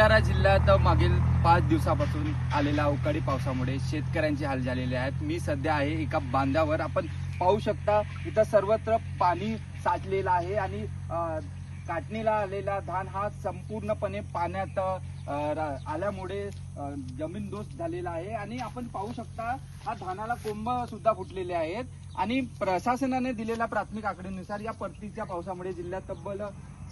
भंडारा जिल्ह्यात मागील पाच दिवसापासून आलेल्या अवकाळी पावसामुळे शेतकऱ्यांचे हाल झालेले आहेत. मी सध्या आहे एका बांधावर. आपण पाहू शकता इथं सर्वत्र पाणी साचलेलं आहे आणि काटणीला आलेला धान हा संपूर्णपणे पाण्यात आल्यामुळे जमीन दोष झालेला आहे. आणि आपण पाहू शकता हा धानाला कोंब सुद्धा फुटलेले आहेत. आणि प्रशासनाने दिलेल्या प्राथमिक आकडेनुसार या परतीच्या पावसामुळे जिल्ह्यात तब्बल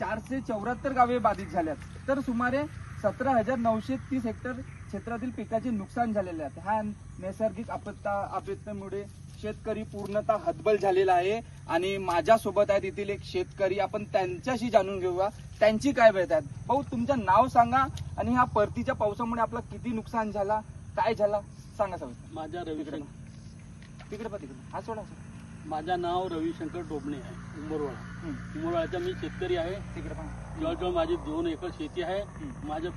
चारशे चौऱ्याहत्तर गावे बाधित झाल्यात. तर सुमारे सतरा हजार नऊशे तीस हेक्टर क्षेत्रातील पिकाचे नुकसान झालेले आहे. ह्या नैसर्गिक आपत्ता आपत्तीमुळे शेतकरी पूर्णतः हतबल झालेला आहे. आणि माझ्यासोबत आहेत येथील एक शेतकरी. आपण त्यांच्याशी जाणून घेऊया. त्यांची काय वेळ आहेत भाऊ तुमचं नाव सांगा आणि ह्या परतीच्या पावसामुळे आपलं किती नुकसान झाला? काय झाला? सांगा सविस्तर. माझा तिकडे रविशंकर. तिकडे पा तिकडे हा सोडा सोडा. माझं नाव रविशंकर डोबणे आहे उंबरवाडा उंबरवाड्याचा मी शेतकरी आहे. तिकडे. जवळजवळ माझी दोन एकर शेती आहे. हम्म. माझं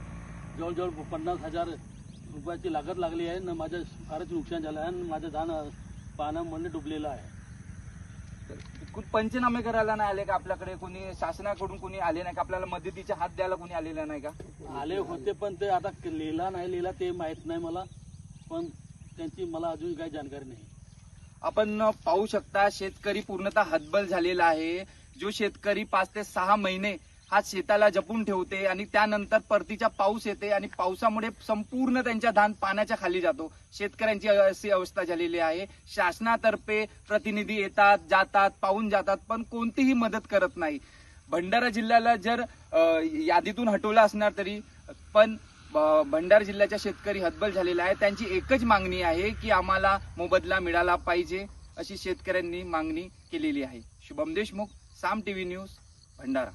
जवळजवळ पन्नास हजार रुपयाची लागत लागली आहे. ना माझं फारच नुकसान झालं आहे. आणि माझं धान पाण्यामध्ये डुबलेलं आहे. पंचनामे करायला नाही आले का आपल्याकडे? कोणी शासनाकडून कोणी आले नाही का? आपल्याला मदतीचे हात द्यायला कोणी आलेला नाही का? आले होते पण ते आता लिहिला नाही. लिहिला ते माहीत नाही मला. पण त्यांची मला अजून काही जाणकारी नाही. आपण पाहू शकता शेतकरी पूर्णतः हतबल झालेला आहे. जो शेतकरी पाच ते सहा महिने हा शेताला जपून ठेवते आणि त्यानंतर परतीचा पाऊस येते आणि पावसामुळे संपूर्ण त्यांच्या धान पाण्याच्या खाली जातो. शेतकऱ्यांची अशी अवस्था झालेली आहे. शासनातर्फे प्रतिनिधी येतात जातात पाहून जातात पण कोणतीही मदत करत नाही. भंडारा जिल्ह्याला जर यादीतून हटवलं असणार तरी पण भंडारा जिल्ह्याच्या शेतकरी हतबल झालेला आहे त्यांची एकच मागणी आहे की आम्हाला मोबदला मिळाला पाहिजे अशी शेतकऱ्यांनी मागणी केलेली आहे. Shubham Deshmukh Saam TV news Bhandara.